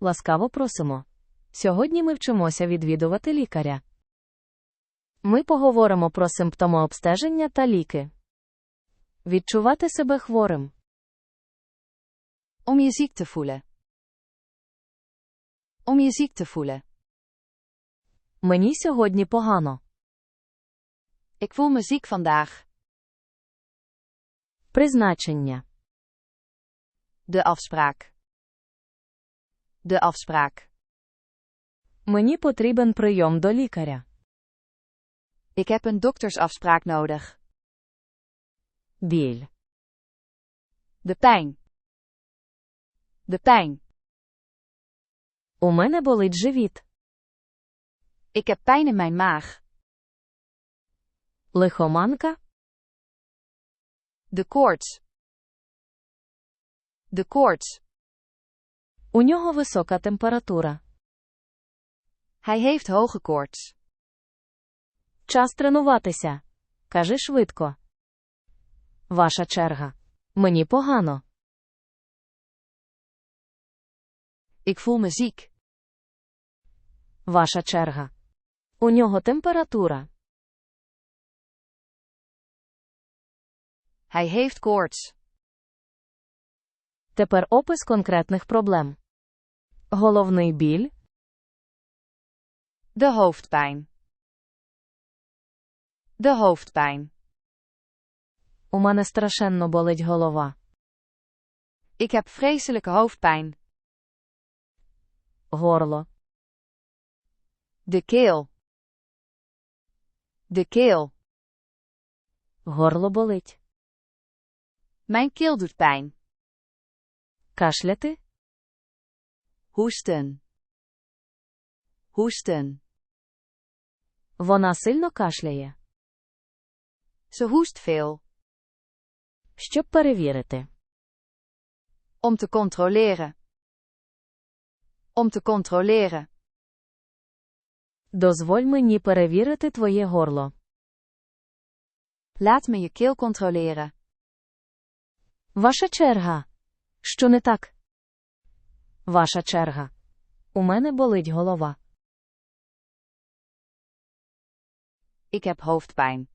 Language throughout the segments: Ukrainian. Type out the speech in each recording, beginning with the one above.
Ласкаво просимо. Сьогодні ми вчимося відвідувати лікаря. Ми поговоримо про симптомообстеження та ліки. Відчувати себе хворим. Om je ziek te voelen. Om je ziek te voelen. Мені сьогодні погано. Ik voel me ziek vandaag. Призначення. De afspraak. De afspraak. Мені потрібен прийом до лікаря. Ik heb een doktersafspraak nodig. Біль. De pijn. De pijn. У мене болить живіт. Ik heb pijn in mijn maag. Лихоманка. De koorts. De koorts. У нього висока температура. Hij heeft hoge koorts. Час тренуватися. Кажи швидко. Ваша черга. Мені погано. Ik voel me ziek. Ваша черга. У нього температура. Hij heeft koorts. Тепер опис конкретних проблем. Головний біль, De hoofdpijn. De hoofdpijn. у мене страшенно болить голова. Ik heb vreselijke hoofdpijn. Горло. De keel. De keel. Горло болить. Mijn keel doet pijn. Кашляти. Вона сильно кашляє. Ze hoest veel. Щоб перевірити. Om te controleren. Om te controleren. Дозволь мені перевірити твоє горло. Laat me je keel controleren. Ваша черга. Що не так? Ваша черга. У мене болить голова. Ik heb hoofdpijn.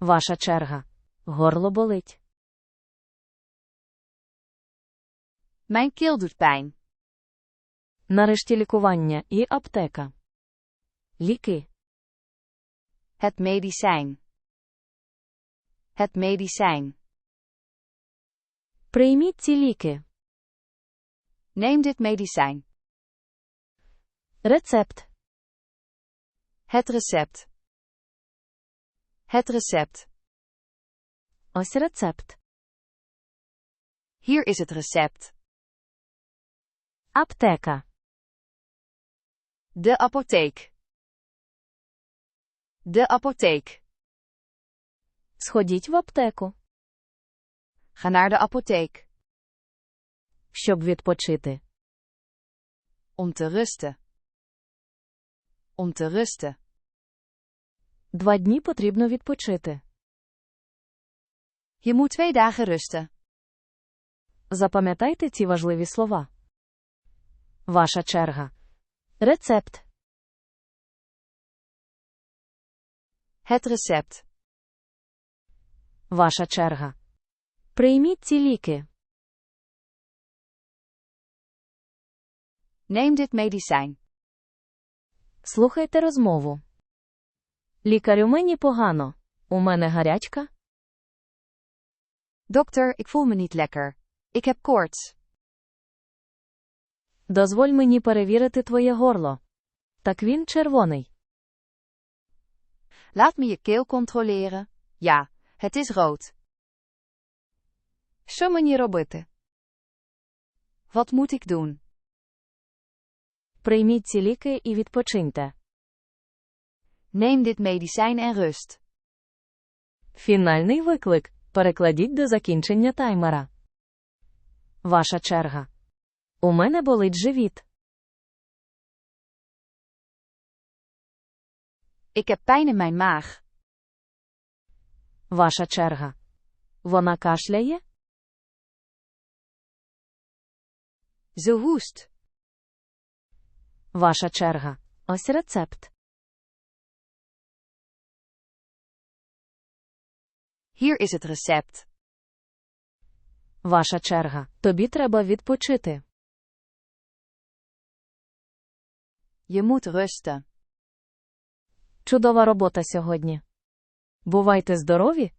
Ваша черга. Горло болить. Mijn keel doet pijn. Нарешті лікування і аптека. Ліки. Het medicijn. Het medicijn. Прийміть ці ліки. Neem dit medicijn. Рецепт. Het recept. Het recept. Ось рецепт. Hier is het recept. Аптека. De apotheek. De apotheek. Сходіть в аптеку, Ga naar de apotheek. щоб відпочити. Om te rusten. Om te rusten. Два дні потрібно відпочити. Je moet twee dagen rusten. Запам'ятайте ці важливі слова. Ваша черга. Рецепт. Het recept. Ваша черга. Прийміть ці ліки. Neem dit medicijn. Слухайте розмову. Лікарю мені погано. У мене гарячка. Dokter, ik voel me niet lekker. Ik heb koorts. Дозволь мені перевірити твоє горло. Так він червоний. Laat me je keel controleren. Ja, het is rood. Що мені робити? Wat moet ik doen? Прийміть ці ліки і відпочиньте. Neem dit medicijn en rust. Фінальний виклик. Перекладіть до закінчення таймера. Ваша черга. У мене болить живіт. Ik heb pijn in mijn maag. Ваша черга. Вона кашляє? Hoest. Ваша черга. Ось рецепт. Hier is het recept. Ваша черга. Тобі треба відпочити. Je moet rusten. Чудова робота сьогодні. Бувайте здорові!